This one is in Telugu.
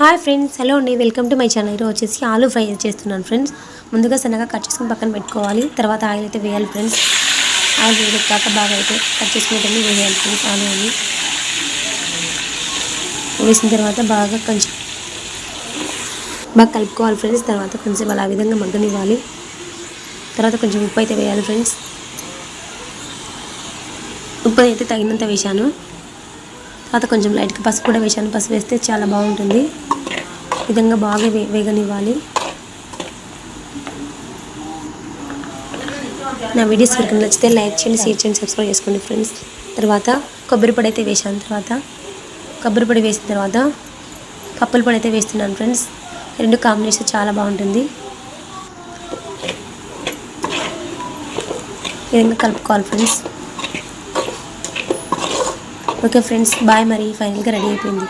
హాయ్ ఫ్రెండ్స్ హలో అండి. వెల్కమ్ టు మై ఛానల్ ఈరోజు వచ్చేసి ఆలూ ఫ్రై చేస్తున్నాను ఫ్రెండ్స్ ముందుగా సన్నగా కట్ చేసుకుని పక్కన పెట్టుకోవాలి. తర్వాత ఆయిల్ అయితే వేయాలి ఫ్రెండ్స్ ఆయిల్ వేయలేదు కాక బాగా అయితే కట్ చేసుకునేటప్పుడు వేయాలి ఫ్రెండ్స్ ఆలు అని వేసిన తర్వాత బాగా కొంచెం బాగా కలుపుకోవాలి ఫ్రెండ్స్ తర్వాత కొంచెం అలా విధంగా మగ్గనివ్వాలి. తర్వాత కొంచెం ఉప్పు అయితే వేయాలి ఫ్రెండ్స్ ఉప్పు అయితే తగినంత వేశాను. తర్వాత కొంచెం లైట్గా పసుపు కూడా వేసాను పసుపు వేస్తే చాలా బాగుంటుంది. విధంగా బాగా వే వేగనివ్వాలి. నా వీడియోస్ కనుక నచ్చితే లైక్ చేయండి షేర్ చేయండి సబ్స్క్రైబ్ చేసుకోండి ఫ్రెండ్స్. తర్వాత కొబ్బరి పొడి అయితే వేసాను తర్వాత. కొబ్బరి పొడి వేసిన తర్వాత పప్పుల పొడి అయితే వేస్తున్నాను ఫ్రెండ్స్. రెండు కాంబినేషన్ చాలా బాగుంటుంది. ఈ విధంగా కలుపుకోవాలి ఫ్రెండ్స్. ఓకే ఫ్రెండ్స్ బాయ్ మరి ఫైనల్గా రెడీ అయిపోయింది.